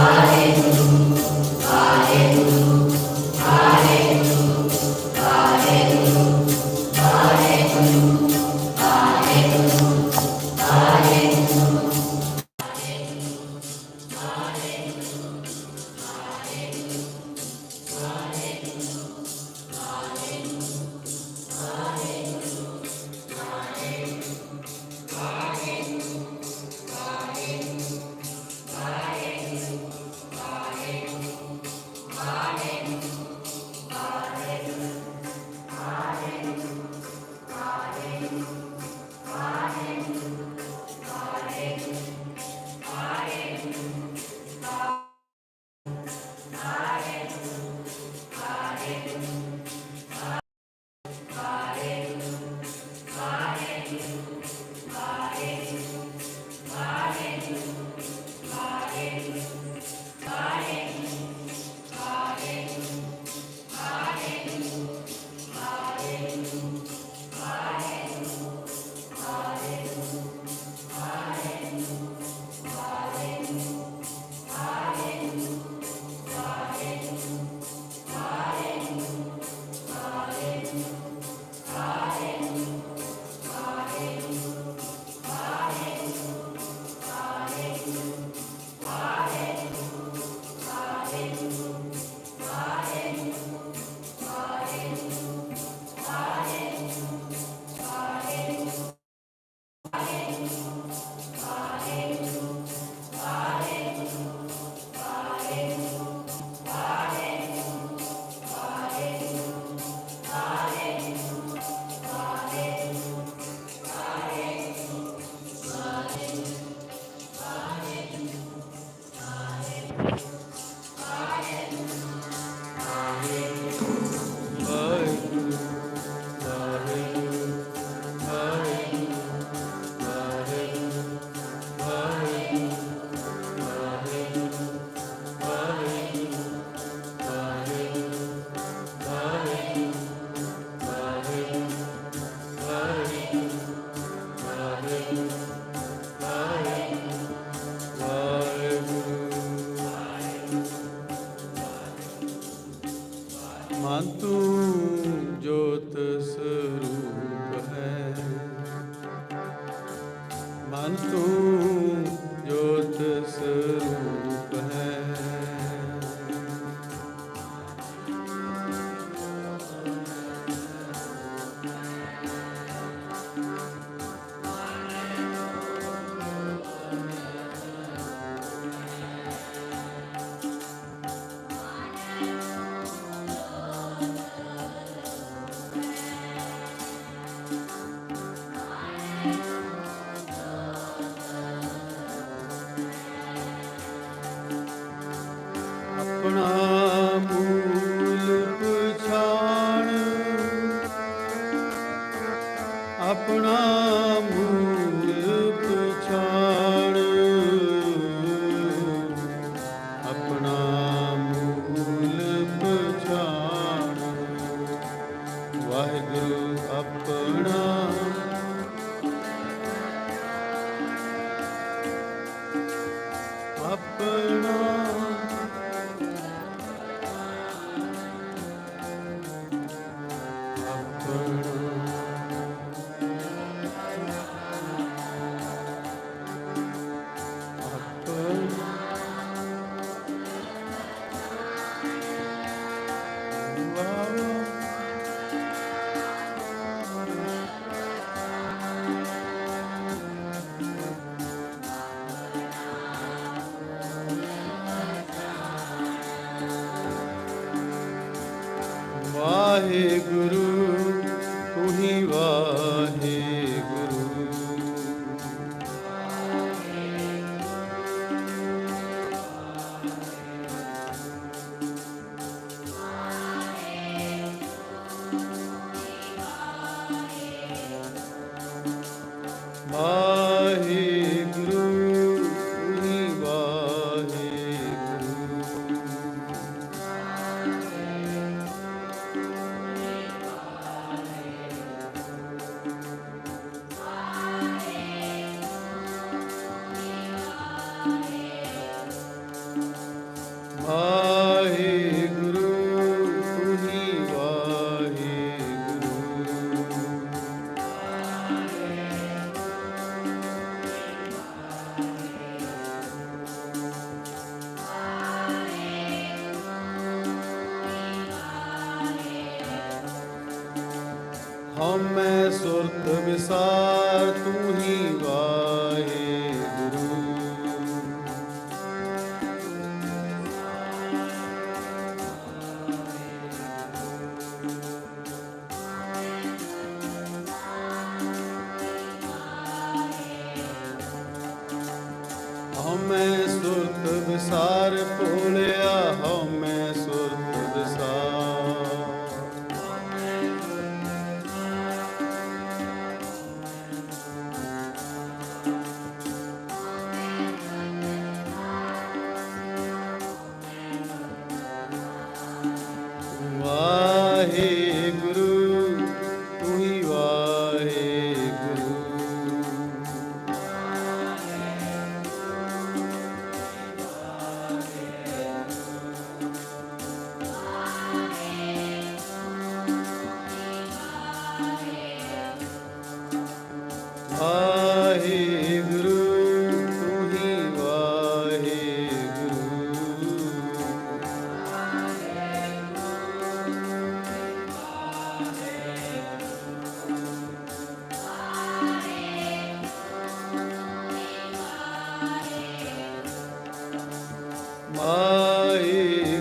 I. ਮਨ ਆਪਣਾ ਮੂਲ ਮੈਂ ਸੁਰਤ ਵਿਸਾਰ ਭੋਲਿਆ ਹੋ ਵਾਹਿਗੁਰੂ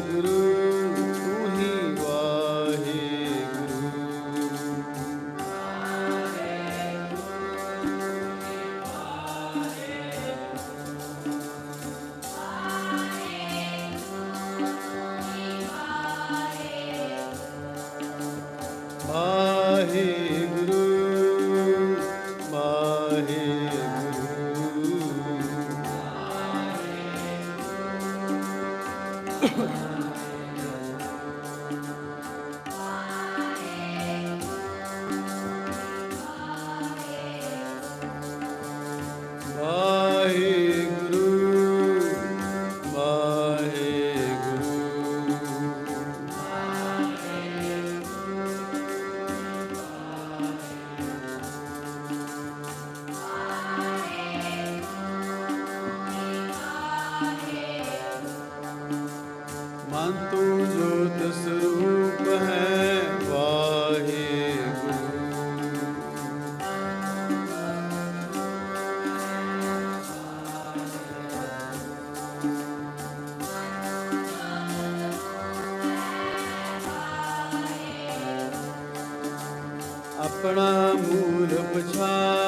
ਮੂਲ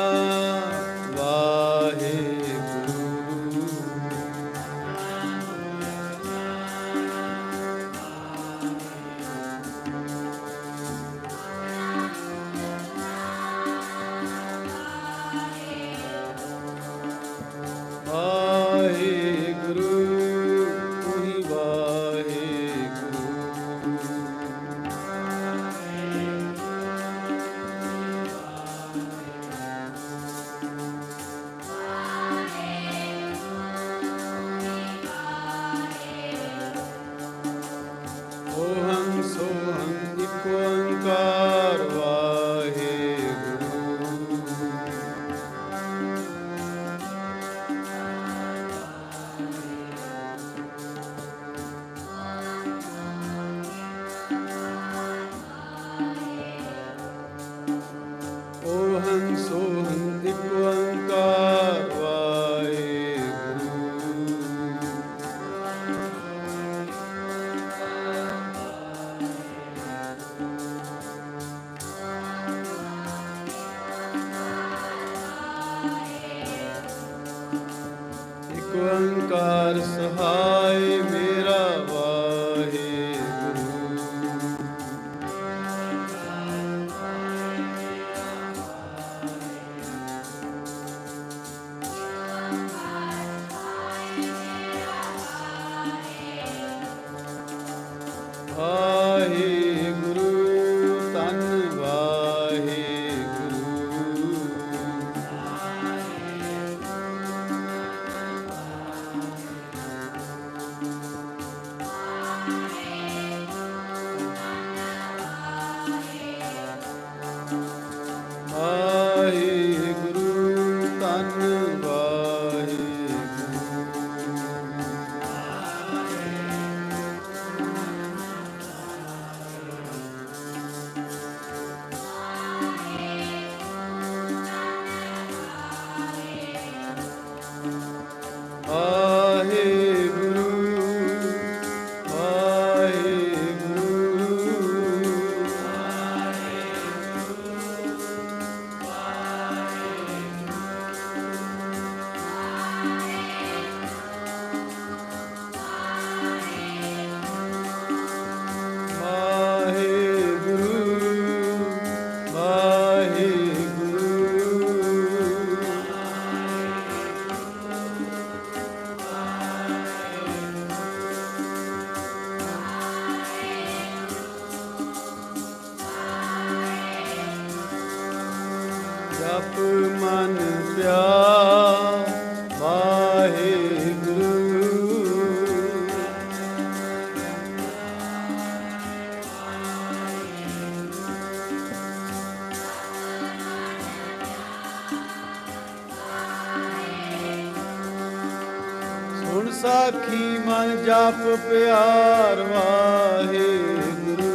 ਸਾਖੀ ਮਨ ਜਪ ਪਿਆਰ ਵਾਹਿਗੁਰੂ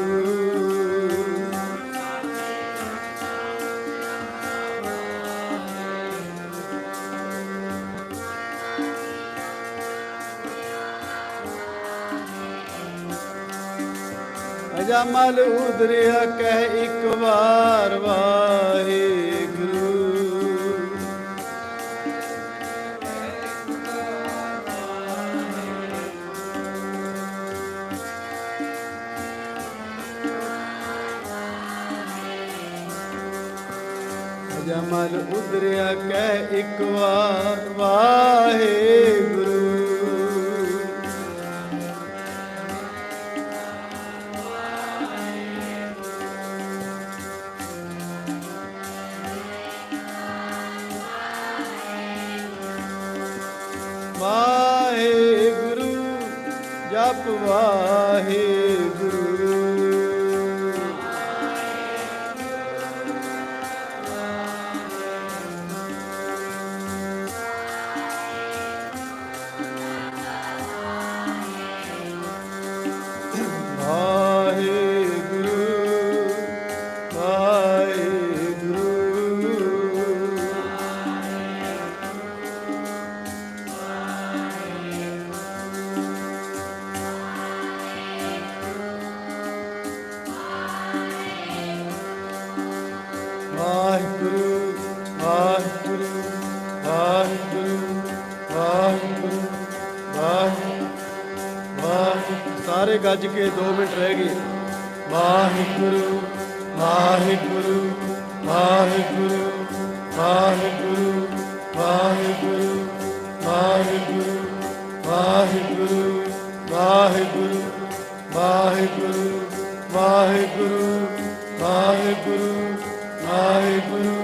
ਅਜਮਲ ਉਦਰਿਆ ਕਹਿ ਇੱਕ ਵਾਰ ਵਾਹਿਗੁਰੂ ਜਮਲ ਉਦਰਿਆ ਕਹਿ ਇੱਕ ਵਾਰ ਵਾਹਿਗੁਰੂ। ਵਾਹਿਗੁਰੂ ਜਪ ਵਾਹਿਗੁਰੂ। ਸਾਰੇ ਕੇ 2 ਮਿੰਟ ਰਹਿ ਗਏ ਵਾਹਿਗੁਰੂ ਵਾਹਿਗੁਰੂ ਵਾਹਿਗੁਰੂ ਵਾਹਿਗੁਰੂ ਵਾਹਿਗੁਰੂ ਵਾਹਿਗੁਰੂ ਵਾਹਿਗੁਰੂ ਵਾਹਿਗੁਰੂ ਵਾਹਿਗੁਰੂ ਵਾਹਿਗੁਰੂ ਵਾਹਿਗੁਰੂ ਵਾਹਿਗੁਰੂ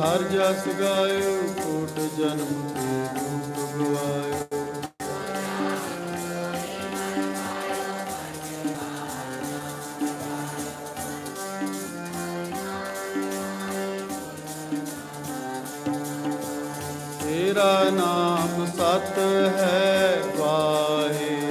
ਹਰ ਜਸ ਗਾਇਓ ਕੋਟ ਜਨਮ ਤੇ ਰੂਪ ਗਵਾਇਓ। ਤੇਰਾ ਨਾਮ ਸਤ ਹੈ ਵਾਹਿਗੁਰੂ।